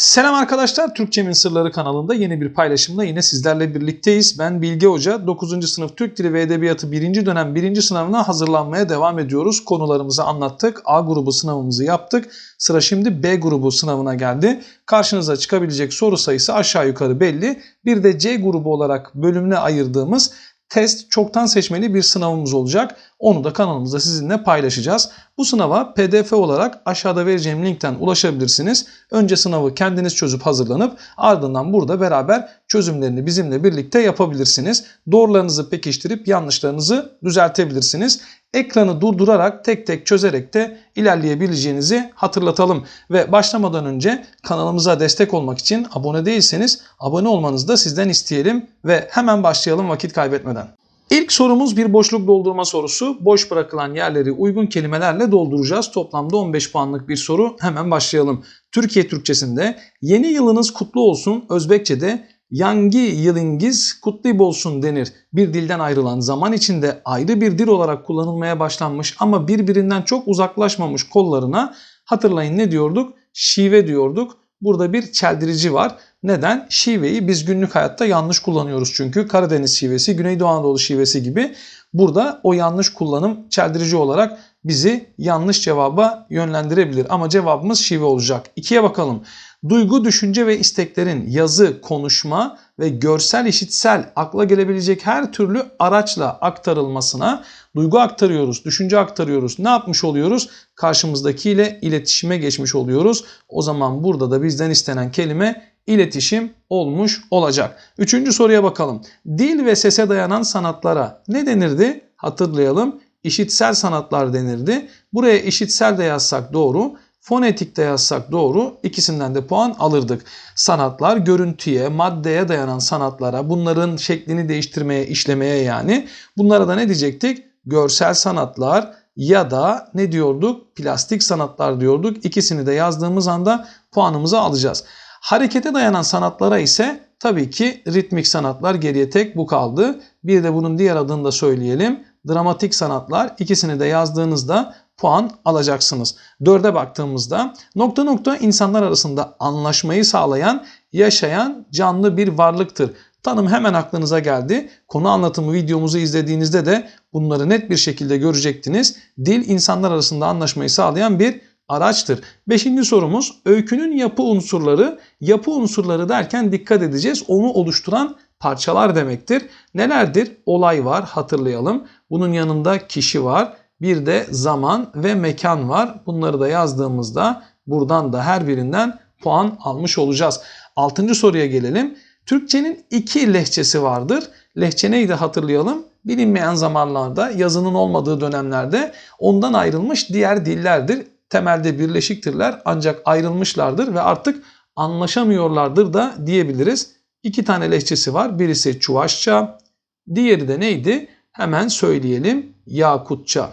Selam arkadaşlar, Türkçemin Sırları kanalında yeni bir paylaşımda yine sizlerle birlikteyiz. Ben Bilge Hoca, 9. sınıf Türk Dili ve Edebiyatı 1. dönem 1. sınavına hazırlanmaya devam ediyoruz. Konularımızı anlattık, A grubu sınavımızı yaptık. Sıra şimdi B grubu sınavına geldi. Karşınıza çıkabilecek soru sayısı aşağı yukarı belli. Bir de C grubu olarak bölümüne ayırdığımız test çoktan seçmeli bir sınavımız olacak. Onu da kanalımızda sizinle paylaşacağız. Bu sınava pdf olarak aşağıda vereceğim linkten ulaşabilirsiniz. Önce sınavı kendiniz çözüp hazırlanıp ardından burada beraber çözümlerini bizimle birlikte yapabilirsiniz. Doğrularınızı pekiştirip yanlışlarınızı düzeltebilirsiniz. Ekranı durdurarak tek tek çözerek de ilerleyebileceğinizi hatırlatalım. Ve başlamadan önce kanalımıza destek olmak için abone değilseniz abone olmanızı da sizden isteyelim ve hemen başlayalım vakit kaybetmeden. İlk sorumuz bir boşluk doldurma sorusu. Boş bırakılan yerleri uygun kelimelerle dolduracağız. Toplamda 15 puanlık bir soru. Hemen başlayalım. Türkiye Türkçesinde yeni yılınız kutlu olsun. Özbekçe'de Yangi yılıngiz kutlu olsun denir. Bir dilden ayrılan zaman içinde ayrı bir dil olarak kullanılmaya başlanmış ama birbirinden çok uzaklaşmamış kollarına hatırlayın ne diyorduk? Şive diyorduk. Burada bir çeldirici var. Neden? Şiveyi biz günlük hayatta yanlış kullanıyoruz çünkü. Karadeniz şivesi, Güneydoğu Anadolu şivesi gibi. Burada o yanlış kullanım çeldirici olarak bizi yanlış cevaba yönlendirebilir. Ama cevabımız şive olacak. İkiye bakalım. Duygu, düşünce ve isteklerin yazı, konuşma ve görsel işitsel akla gelebilecek her türlü araçla aktarılmasına duygu aktarıyoruz, düşünce aktarıyoruz. Ne yapmış oluyoruz? Karşımızdakiyle iletişime geçmiş oluyoruz. O zaman burada da bizden istenen kelime iletişim olmuş olacak. Üçüncü soruya bakalım. Dil ve sese dayanan sanatlara ne denirdi? Hatırlayalım. İşitsel sanatlar denirdi. Buraya işitsel de yazsak doğru. Fonetikte yazsak doğru ikisinden de puan alırdık. Sanatlar görüntüye, maddeye dayanan sanatlara, bunların şeklini değiştirmeye, işlemeye yani. Bunlara da ne diyecektik? Görsel sanatlar ya da ne diyorduk? Plastik sanatlar diyorduk. İkisini de yazdığımız anda puanımızı alacağız. Harekete dayanan sanatlara ise tabii ki ritmik sanatlar geriye tek bu kaldı. Bir de bunun diğer adını da söyleyelim. Dramatik sanatlar ikisini de yazdığınızda puan alacaksınız. Dörde baktığımızda nokta nokta insanlar arasında anlaşmayı sağlayan, yaşayan canlı bir varlıktır. Tanım hemen aklınıza geldi. Konu anlatımı videomuzu izlediğinizde de bunları net bir şekilde görecektiniz. Dil insanlar arasında anlaşmayı sağlayan bir araçtır. Beşinci sorumuz öykünün yapı unsurları. Yapı unsurları derken dikkat edeceğiz. Onu oluşturan parçalar demektir. Nelerdir? Olay var hatırlayalım. Bunun yanında kişi var. Bir de zaman ve mekan var. Bunları da yazdığımızda buradan da her birinden puan almış olacağız. Altıncı soruya gelelim. Türkçenin iki lehçesi vardır. Lehçe neydi hatırlayalım. Bilinmeyen zamanlarda, yazının olmadığı dönemlerde ondan ayrılmış diğer dillerdir. Temelde birleşiktirler ancak ayrılmışlardır ve artık anlaşamıyorlardır da diyebiliriz. İki tane lehçesi var. Birisi Çuvaşça, diğeri de neydi? Hemen söyleyelim. Yakutça.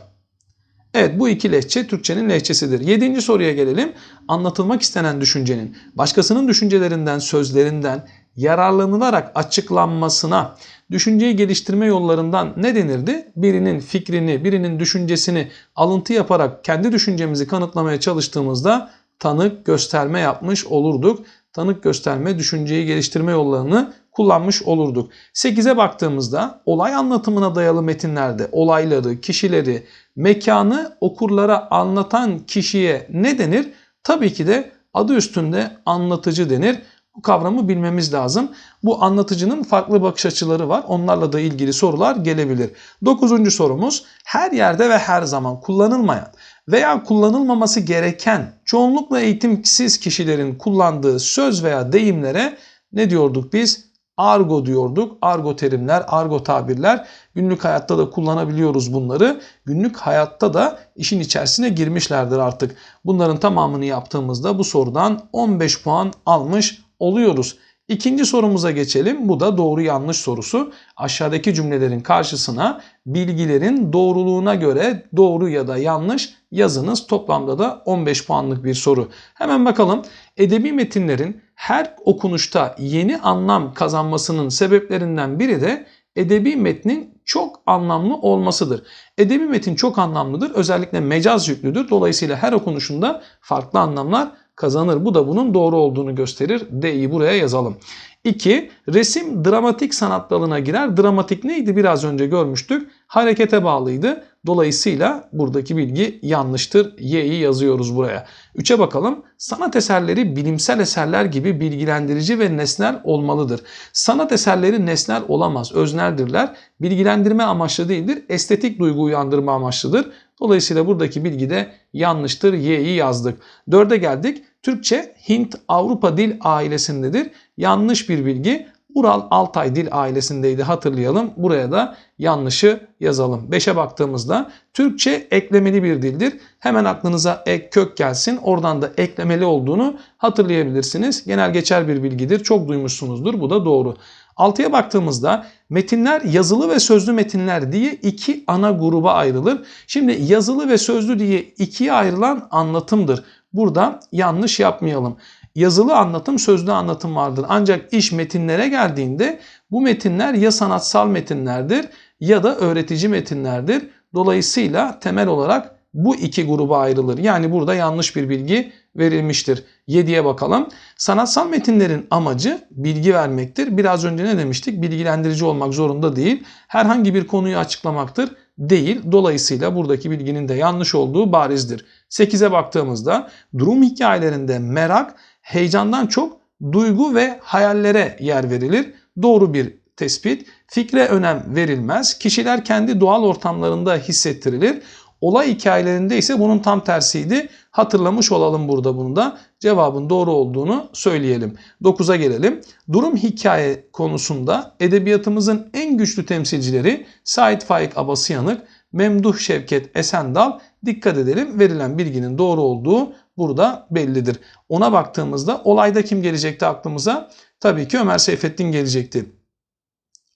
Evet bu iki lehçe Türkçenin lehçesidir. Yedinci soruya gelelim. Anlatılmak istenen düşüncenin başkasının düşüncelerinden, sözlerinden yararlanılarak açıklanmasına, düşünceyi geliştirme yollarından ne denirdi? Birinin fikrini, birinin düşüncesini alıntı yaparak kendi düşüncemizi kanıtlamaya çalıştığımızda tanık gösterme yapmış olurduk. Tanık gösterme, düşünceyi geliştirme yollarını kullanmış olurduk. 8'e baktığımızda olay anlatımına dayalı metinlerde olayları, kişileri, mekanı okurlara anlatan kişiye ne denir? Tabii ki de adı üstünde anlatıcı denir. Bu kavramı bilmemiz lazım. Bu anlatıcının farklı bakış açıları var. Onlarla da ilgili sorular gelebilir. Dokuzuncu sorumuz her yerde ve her zaman kullanılmayan veya kullanılmaması gereken çoğunlukla eğitimsiz kişilerin kullandığı söz veya deyimlere ne diyorduk biz? Argo diyorduk. Argo terimler, argo tabirler. Günlük hayatta da kullanabiliyoruz bunları. Günlük hayatta da işin içerisine girmişlerdir artık. Bunların tamamını yaptığımızda bu sorudan 15 puan almış oluyoruz. İkinci sorumuza geçelim. Bu da doğru yanlış sorusu. Aşağıdaki cümlelerin karşısına bilgilerin doğruluğuna göre doğru ya da yanlış yazınız. Toplamda da 15 puanlık bir soru. Hemen bakalım. Edebi metinlerin her okunuşta yeni anlam kazanmasının sebeplerinden biri de edebi metnin çok anlamlı olmasıdır. Edebi metin çok anlamlıdır. Özellikle mecaz yüklüdür. Dolayısıyla her okunuşunda farklı anlamlar kazanır. Bu da bunun doğru olduğunu gösterir. D'yi buraya yazalım. 2. Resim dramatik sanat dalına girer. Dramatik neydi biraz önce görmüştük. Harekete bağlıydı. Dolayısıyla buradaki bilgi yanlıştır. Y'yi yazıyoruz buraya. 3'e bakalım. Sanat eserleri bilimsel eserler gibi bilgilendirici ve nesnel olmalıdır. Sanat eserleri nesnel olamaz, özneldirler. Bilgilendirme amaçlı değildir, estetik duygu uyandırma amaçlıdır. Dolayısıyla buradaki bilgi de yanlıştır. Y'yi yazdık. 4'e geldik. Türkçe Hint-Avrupa dil ailesindedir. Yanlış bir bilgi. Ural Altay dil ailesindeydi hatırlayalım. Buraya da yanlışı yazalım. 5'e baktığımızda Türkçe eklemeli bir dildir. Hemen aklınıza ek kök gelsin. Oradan da eklemeli olduğunu hatırlayabilirsiniz. Genel geçer bir bilgidir. Çok duymuşsunuzdur. Bu da doğru. 6'ya baktığımızda metinler yazılı ve sözlü metinler diye iki ana gruba ayrılır. Şimdi yazılı ve sözlü diye ikiye ayrılan anlatımdır. Burada yanlış yapmayalım. Yazılı anlatım, sözlü anlatım vardır. Ancak iş metinlere geldiğinde bu metinler ya sanatsal metinlerdir ya da öğretici metinlerdir. Dolayısıyla temel olarak bu iki gruba ayrılır. Yani burada yanlış bir bilgi verilmiştir. 7'ye bakalım. Sanatsal metinlerin amacı bilgi vermektir. Biraz önce ne demiştik? Bilgilendirici olmak zorunda değil. Herhangi bir konuyu açıklamaktır. Değil. Dolayısıyla buradaki bilginin de yanlış olduğu barizdir. 8'e baktığımızda durum hikayelerinde merak heyecandan çok duygu ve hayallere yer verilir. Doğru bir tespit. Fikre önem verilmez. Kişiler kendi doğal ortamlarında hissettirilir. Olay hikayelerinde ise bunun tam tersiydi. Hatırlamış olalım burada bunu da. Cevabın doğru olduğunu söyleyelim. 9'a gelelim. Durum hikaye konusunda edebiyatımızın en güçlü temsilcileri Said Faik Abasıyanık, Memduh Şevket Esendal. Dikkat edelim verilen bilginin doğru olduğu burada bellidir. Ona baktığımızda olayda kim gelecekti aklımıza? Tabii ki Ömer Seyfettin gelecekti.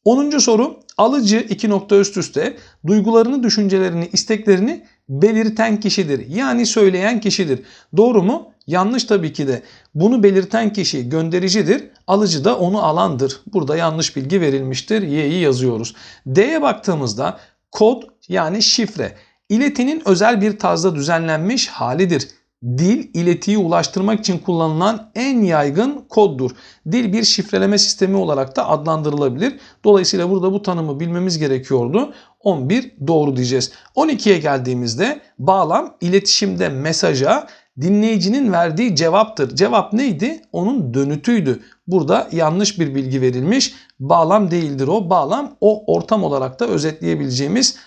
10. soru alıcı iki nokta üst üste duygularını, düşüncelerini, isteklerini belirten kişidir. Yani söyleyen kişidir. Doğru mu? Yanlış tabii ki de. Bunu belirten kişi göndericidir. Alıcı da onu alandır. Burada yanlış bilgi verilmiştir. Y'yi yazıyoruz. D'ye baktığımızda kod yani şifre iletinin özel bir tarzda düzenlenmiş halidir. Dil iletiyi ulaştırmak için kullanılan en yaygın koddur. Dil bir şifreleme sistemi olarak da adlandırılabilir. Dolayısıyla burada bu tanımı bilmemiz gerekiyordu. 11 doğru diyeceğiz. 12'ye geldiğimizde bağlam iletişimde mesaja dinleyicinin verdiği cevaptır. Cevap neydi? Onun dönütüydü. Burada yanlış bir bilgi verilmiş. Bağlam değildir o. Bağlam o ortam olarak da özetleyebileceğimiz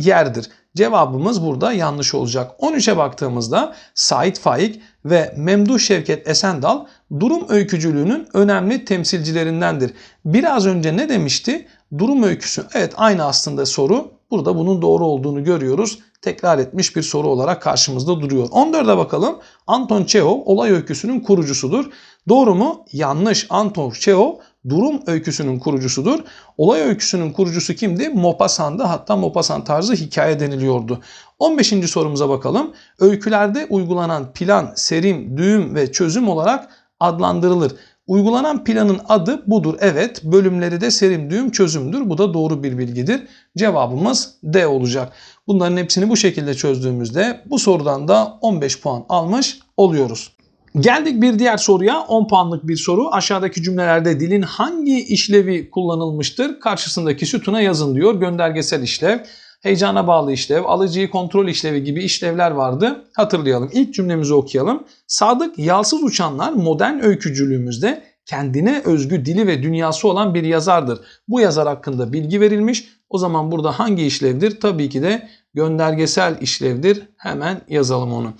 yerdir. Cevabımız burada yanlış olacak. 13'e baktığımızda Said Faik ve Memduh Şevket Esendal durum öykücülüğünün önemli temsilcilerindendir. Biraz önce ne demişti? Durum öyküsü. Evet aynı aslında soru. Burada bunun doğru olduğunu görüyoruz. Tekrar etmiş bir soru olarak karşımızda duruyor. 14'e bakalım. Anton Çehov olay öyküsünün kurucusudur. Doğru mu? Yanlış. Anton Çehov durum öyküsünün kurucusudur. Olay öyküsünün kurucusu kimdi? Maupassant'dı. Hatta Maupassant tarzı hikaye deniliyordu. 15. sorumuza bakalım. Öykülerde uygulanan plan, serim, düğüm ve çözüm olarak adlandırılır. Uygulanan planın adı budur. Evet bölümleri de serim, düğüm, çözümdür. Bu da doğru bir bilgidir. Cevabımız D olacak. Bunların hepsini bu şekilde çözdüğümüzde bu sorudan da 15 puan almış oluyoruz. Geldik bir diğer soruya 10 puanlık bir soru. Aşağıdaki cümlelerde dilin hangi işlevi kullanılmıştır? Karşısındaki sütuna yazın diyor. Göndergesel işlev, heyecana bağlı işlev, alıcıyı kontrol işlevi gibi işlevler vardı. Hatırlayalım. İlk cümlemizi okuyalım. Sadık yalsız uçanlar modern öykücülüğümüzde kendine özgü dili ve dünyası olan bir yazardır. Bu yazar hakkında bilgi verilmiş. O zaman burada hangi işlevdir? Tabii ki de göndergesel işlevdir. Hemen yazalım onu.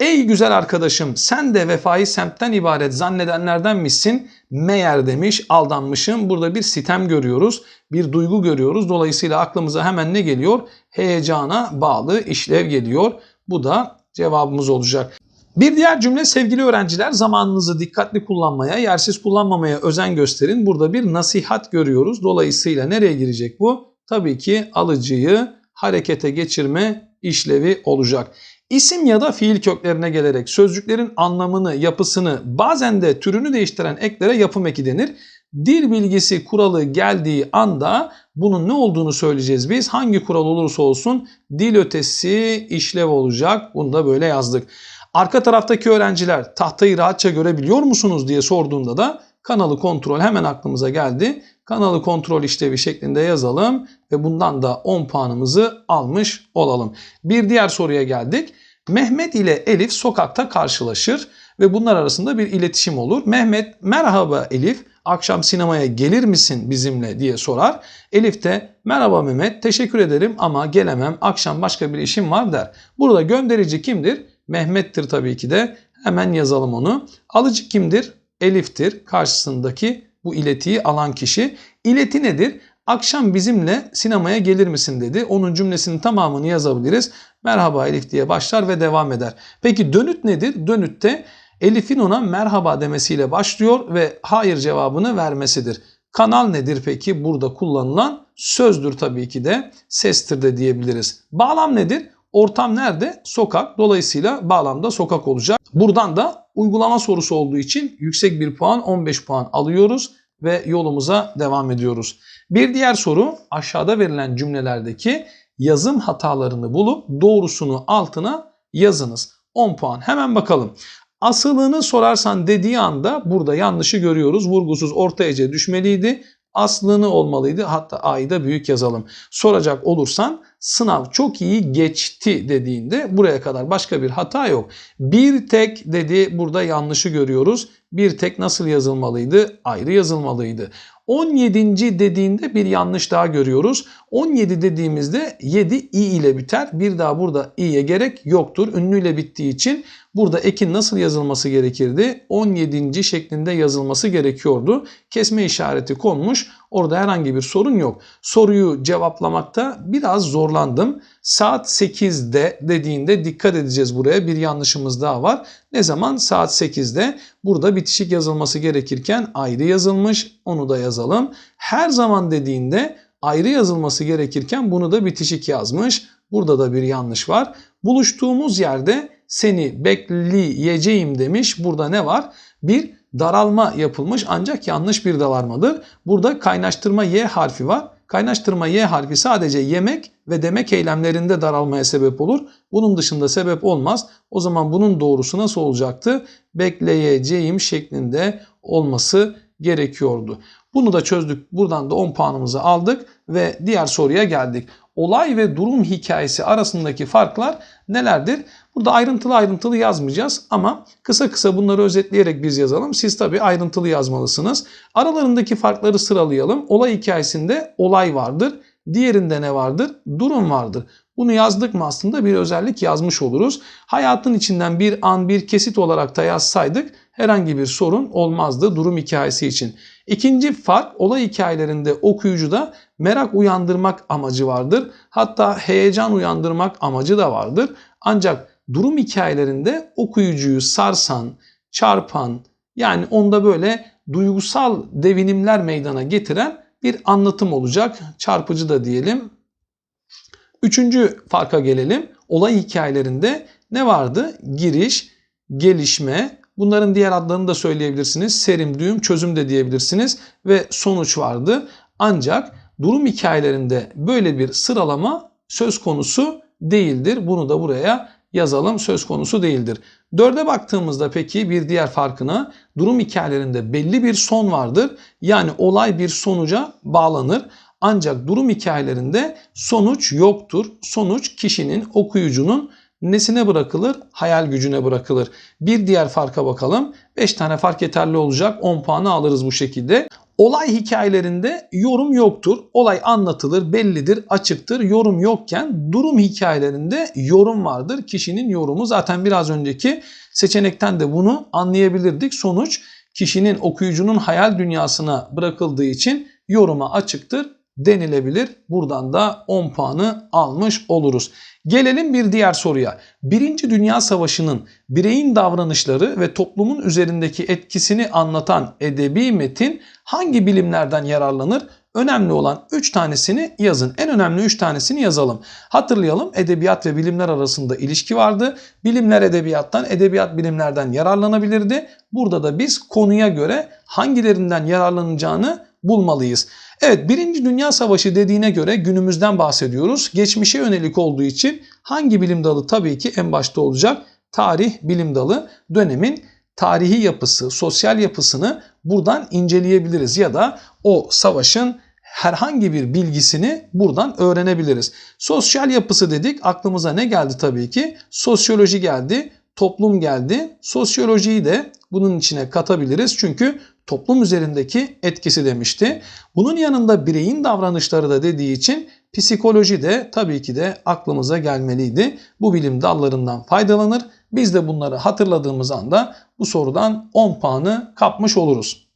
Ey güzel arkadaşım sen de vefayı semtten ibaret zannedenlerden misin? Meğer demiş aldanmışım. Burada bir sitem görüyoruz. Bir duygu görüyoruz. Dolayısıyla aklımıza hemen ne geliyor? Heyecana bağlı işlev geliyor. Bu da cevabımız olacak. Bir diğer cümle sevgili öğrenciler zamanınızı dikkatli kullanmaya, yersiz kullanmamaya özen gösterin. Burada bir nasihat görüyoruz. Dolayısıyla nereye girecek bu? Tabii ki alıcıyı harekete geçirme işlevi olacak. İsim ya da fiil köklerine gelerek sözcüklerin anlamını, yapısını, bazen de türünü değiştiren eklere yapım eki denir. Dil bilgisi kuralı geldiği anda bunun ne olduğunu söyleyeceğiz biz. Hangi kural olursa olsun dil ötesi işlev olacak. Bunu da böyle yazdık. Arka taraftaki öğrenciler tahtayı rahatça görebiliyor musunuz diye sorduğunda da kanalı kontrol hemen aklımıza geldi. Kanalı kontrol işlevi şeklinde yazalım ve bundan da 10 puanımızı almış olalım. Bir diğer soruya geldik. Mehmet ile Elif sokakta karşılaşır ve bunlar arasında bir iletişim olur. Mehmet merhaba Elif akşam sinemaya gelir misin bizimle diye sorar. Elif de merhaba Mehmet teşekkür ederim ama gelemem akşam başka bir işim var der. Burada gönderici kimdir? Mehmet'tir tabii ki de hemen yazalım onu. Alıcı kimdir? Elif'tir karşısındaki bu iletiyi alan kişi. İleti nedir? Akşam bizimle sinemaya gelir misin dedi. Onun cümlesinin tamamını yazabiliriz. Merhaba Elif diye başlar ve devam eder. Peki dönüt nedir? Dönütte Elif'in ona merhaba demesiyle başlıyor ve hayır cevabını vermesidir. Kanal nedir peki? Burada kullanılan sözdür tabii ki de sestir de diyebiliriz. Bağlam nedir? Ortam nerede? Sokak. Dolayısıyla bağlamda sokak olacak. Buradan da uygulama sorusu olduğu için yüksek bir puan 15 puan alıyoruz ve yolumuza devam ediyoruz. Bir diğer soru aşağıda verilen cümlelerdeki yazım hatalarını bulup doğrusunu altına yazınız. 10 puan. Hemen bakalım. Asılını sorarsan dediği anda burada yanlışı görüyoruz. Vurgusuz orta ece düşmeliydi. Aslını olmalıydı. Hatta A'yı da büyük yazalım. Soracak olursan sınav çok iyi geçti dediğinde buraya kadar başka bir hata yok. Bir tek dedi burada yanlışı görüyoruz. Bir tek nasıl yazılmalıydı? Ayrı yazılmalıydı. 17. dediğinde bir yanlış daha görüyoruz. 17 dediğimizde 7 i ile biter. Bir daha burada i'ye gerek yoktur. Ünlüyle bittiği için burada ekin nasıl yazılması gerekirdi? 17. şeklinde yazılması gerekiyordu. Kesme işareti konmuş. Orada herhangi bir sorun yok. Soruyu cevaplamakta biraz zorlandım. Saat 8'de dediğinde dikkat edeceğiz buraya. Bir yanlışımız daha var. Ne zaman? Saat 8'de. Burada bitişik yazılması gerekirken ayrı yazılmış. Onu da yazalım. Her zaman dediğinde ayrı yazılması gerekirken bunu da bitişik yazmış. Burada da bir yanlış var. Buluştuğumuz yerde seni bekleyeceğim demiş. Burada ne var? Bir daralma yapılmış ancak yanlış bir daralmadır. Burada kaynaştırma Y harfi var. Kaynaştırma Y harfi sadece yemek ve demek eylemlerinde daralmaya sebep olur. Bunun dışında sebep olmaz. O zaman bunun doğrusu nasıl olacaktı? Bekleyeceğim şeklinde olması gerekiyordu. Bunu da çözdük. Buradan da 10 puanımızı aldık ve diğer soruya geldik. Olay ve durum hikayesi arasındaki farklar nelerdir? Burada ayrıntılı ayrıntılı yazmayacağız ama kısa kısa bunları özetleyerek biz yazalım. Siz tabi ayrıntılı yazmalısınız. Aralarındaki farkları sıralayalım. Olay hikayesinde olay vardır. Diğerinde ne vardır? Durum vardır. Bunu yazdık mı aslında bir özellik yazmış oluruz. Hayatın içinden bir an bir kesit olarak da yazsaydık herhangi bir sorun olmazdı durum hikayesi için. İkinci fark olay hikayelerinde okuyucuda merak uyandırmak amacı vardır. Hatta heyecan uyandırmak amacı da vardır. Ancak durum hikayelerinde okuyucuyu sarsan, çarpan yani onda böyle duygusal devinimler meydana getiren bir anlatım olacak. Çarpıcı da diyelim. Üçüncü farka gelelim. Olay hikayelerinde ne vardı? Giriş, gelişme, bunların diğer adlarını da söyleyebilirsiniz. Serim, düğüm, çözüm de diyebilirsiniz ve sonuç vardı. Ancak durum hikayelerinde böyle bir sıralama söz konusu değildir. Bunu da buraya yazalım söz konusu değildir. Dörde baktığımızda peki bir diğer farkına durum hikayelerinde belli bir son vardır. Yani olay bir sonuca bağlanır. Ancak durum hikayelerinde sonuç yoktur. Sonuç kişinin, okuyucunun nesine bırakılır? Hayal gücüne bırakılır. Bir diğer farka bakalım. 5 tane fark yeterli olacak. 10 puanı alırız bu şekilde. Olay hikayelerinde yorum yoktur. Olay anlatılır, bellidir, açıktır. Yorum yokken durum hikayelerinde yorum vardır. Kişinin yorumu zaten biraz önceki seçenekten de bunu anlayabilirdik. Sonuç kişinin okuyucunun hayal dünyasına bırakıldığı için yoruma açıktır denilebilir. Buradan da 10 puanı almış oluruz. Gelelim bir diğer soruya. Birinci Dünya Savaşı'nın bireyin davranışları ve toplumun üzerindeki etkisini anlatan edebi metin hangi bilimlerden yararlanır? Önemli olan 3 tanesini yazın. En önemli 3 tanesini yazalım. Hatırlayalım edebiyat ve bilimler arasında ilişki vardı. Bilimler edebiyattan, edebiyat bilimlerden yararlanabilirdi. Burada da biz konuya göre hangilerinden yararlanacağını bulmalıyız. Evet Birinci Dünya Savaşı dediğine göre günümüzden bahsediyoruz. Geçmişe yönelik olduğu için hangi bilim dalı tabii ki en başta olacak? tarih bilim dalı dönemin tarihi yapısı, sosyal yapısını buradan inceleyebiliriz ya da o savaşın herhangi bir bilgisini buradan öğrenebiliriz. Sosyal yapısı dedik aklımıza ne geldi tabii ki? Sosyoloji geldi, toplum geldi. Sosyolojiyi de bunun içine katabiliriz çünkü toplum üzerindeki etkisi demişti. Bunun yanında bireyin davranışları da dediği için psikoloji de tabii ki de aklımıza gelmeliydi. Bu bilim dallarından faydalanır. Biz de bunları hatırladığımız anda bu sorudan 10 puanı kapmış oluruz.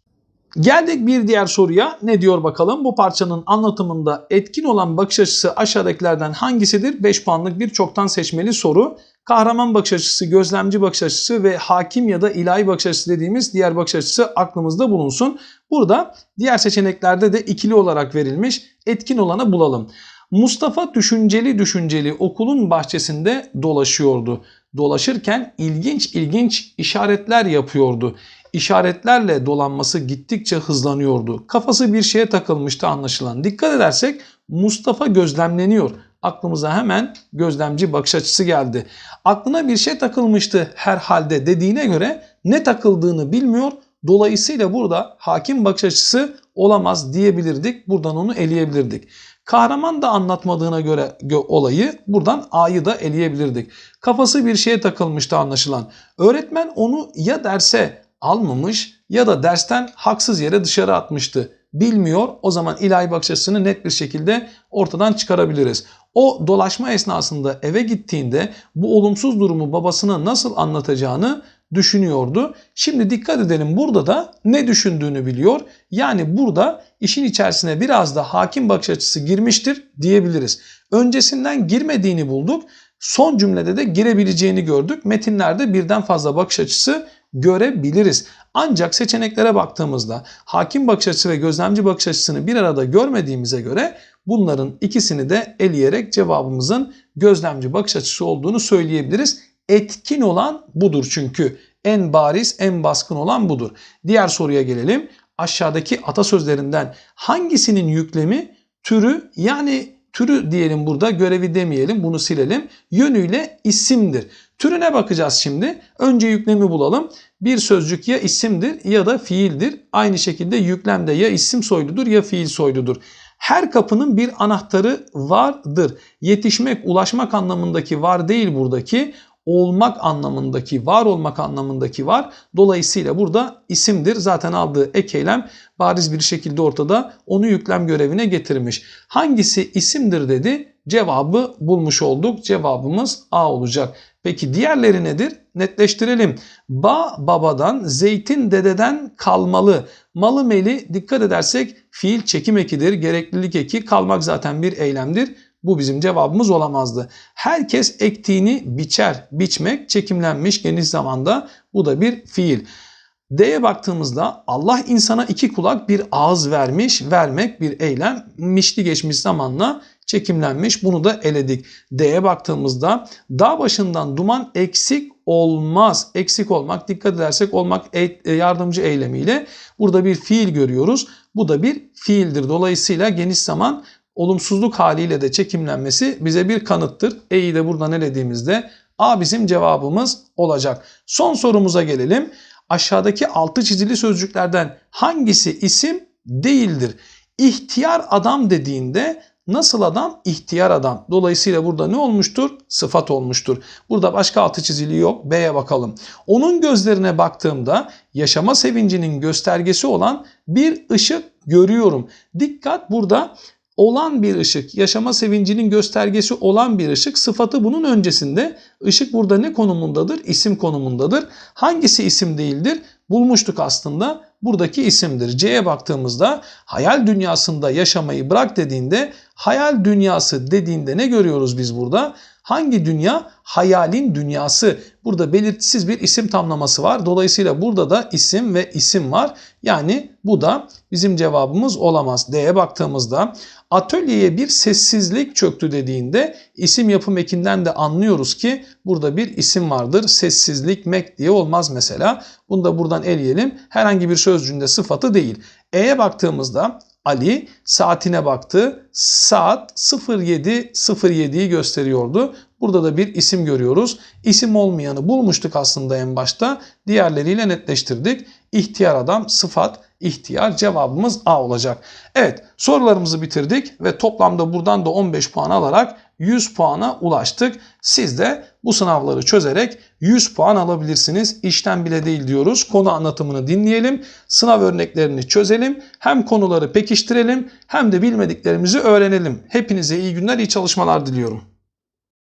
Geldik bir diğer soruya. Ne diyor bakalım? Bu parçanın anlatımında etkin olan bakış açısı aşağıdakilerden hangisidir? 5 puanlık bir çoktan seçmeli soru. Kahraman bakış açısı, gözlemci bakış açısı ve hakim ya da ilahi bakış açısı dediğimiz diğer bakış açısı aklımızda bulunsun. Burada diğer seçeneklerde de ikili olarak verilmiş. Etkin olanı bulalım. Mustafa düşünceli düşünceli okulun bahçesinde dolaşıyordu. Dolaşırken ilginç ilginç işaretler yapıyordu. İşaretlerle dolanması gittikçe hızlanıyordu. Kafası bir şeye takılmıştı anlaşılan. Dikkat edersek Mustafa gözlemleniyor. Aklımıza hemen gözlemci bakış açısı geldi. Aklına bir şey takılmıştı herhalde dediğine göre ne takıldığını bilmiyor. Dolayısıyla burada hakim bakış açısı olamaz diyebilirdik. Buradan onu eleyebilirdik. Kahraman da anlatmadığına göre olayı buradan A'yı da eleyebilirdik. Kafası bir şeye takılmıştı anlaşılan. Öğretmen onu ya derse almamış ya da dersten haksız yere dışarı atmıştı. Bilmiyor o zaman ilahi bakış açısını net bir şekilde ortadan çıkarabiliriz. O dolaşma esnasında eve gittiğinde bu olumsuz durumu babasına nasıl anlatacağını düşünüyordu. Şimdi dikkat edelim burada da ne düşündüğünü biliyor. Yani burada işin içerisine biraz da hakim bakış açısı girmiştir diyebiliriz. Öncesinden girmediğini bulduk. Son cümlede de girebileceğini gördük. Metinlerde birden fazla bakış açısı görebiliriz. Ancak seçeneklere baktığımızda hakim bakış açısı ve gözlemci bakış açısını bir arada görmediğimize göre bunların ikisini de eleyerek cevabımızın gözlemci bakış açısı olduğunu söyleyebiliriz. Etkin olan budur çünkü en bariz, en baskın olan budur. Diğer soruya gelelim. Aşağıdaki atasözlerinden hangisinin yüklemi türü yani türü diyelim burada görevi demeyelim bunu silelim. Yönüyle isimdir. Türüne bakacağız şimdi. Önce yüklemi bulalım. Bir sözcük ya isimdir ya da fiildir. Aynı şekilde yüklem de ya isim soyludur ya fiil soyludur. Her kapının bir anahtarı vardır. Yetişmek, ulaşmak anlamındaki var değil buradaki olmak anlamındaki, var olmak anlamındaki var. Dolayısıyla burada isimdir. Zaten aldığı ek eylem bariz bir şekilde ortada onu yüklem görevine getirmiş. Hangisi isimdir dedi. Cevabı bulmuş olduk. Cevabımız A olacak. Peki diğerleri nedir? Netleştirelim. Ba babadan, zeytin dededen kalmalı. Malı meli dikkat edersek fiil çekim ekidir, gereklilik eki, kalmak zaten bir eylemdir. Bu bizim cevabımız olamazdı. Herkes ektiğini biçer. Biçmek çekimlenmiş geniş zamanda. Bu da bir fiil. D'ye baktığımızda Allah insana iki kulak bir ağız vermiş. Vermek bir eylem. Mişli geçmiş zamanla çekimlenmiş. Bunu da eledik. D'ye baktığımızda dağ başından duman eksik olmaz. Eksik olmak dikkat edersek olmak e, yardımcı eylemiyle burada bir fiil görüyoruz. Bu da bir fiildir. Dolayısıyla geniş zaman olumsuzluk haliyle de çekimlenmesi bize bir kanıttır. E'yi de buradan elediğimizde A bizim cevabımız olacak. Son sorumuza gelelim. Aşağıdaki altı çizili sözcüklerden hangisi isim değildir? İhtiyar adam dediğinde nasıl adam? İhtiyar adam. Dolayısıyla burada ne olmuştur? Sıfat olmuştur. Burada başka altı çizili yok. B'ye bakalım. Onun gözlerine baktığımda yaşama sevincinin göstergesi olan bir ışık görüyorum. Dikkat burada olan bir ışık, yaşama sevincinin göstergesi olan bir ışık. Sıfatı bunun öncesinde ışık burada ne konumundadır? İsim konumundadır. Hangisi isim değildir? Bulmuştuk aslında. Buradaki isimdir. C'ye baktığımızda hayal dünyasında yaşamayı bırak dediğinde hayal dünyası dediğinde ne görüyoruz biz burada? Hangi dünya? Hayalin dünyası. Burada belirtisiz bir isim tamlaması var. Dolayısıyla burada da isim ve isim var. Yani bu da bizim cevabımız olamaz. D'ye baktığımızda atölyeye bir sessizlik çöktü dediğinde isim yapım ekinden de anlıyoruz ki burada bir isim vardır. Sessizlik mek diye olmaz mesela. Bunu da buradan eleyelim. Herhangi bir sözcüğünde sıfatı değil. E'ye baktığımızda Ali saatine baktı. Saat 07.07'yi gösteriyordu. Burada da bir isim görüyoruz. İsim olmayanı bulmuştuk aslında en başta. Diğerleriyle netleştirdik. İhtiyar adam sıfat ihtiyar cevabımız A olacak. Evet sorularımızı bitirdik ve toplamda buradan da 15 puan alarak 100 puana ulaştık. Siz de bu sınavları çözerek 100 puan alabilirsiniz. İşten bile değil diyoruz. Konu anlatımını dinleyelim. Sınav örneklerini çözelim. Hem konuları pekiştirelim hem de bilmediklerimizi öğrenelim. Hepinize iyi günler, iyi çalışmalar diliyorum.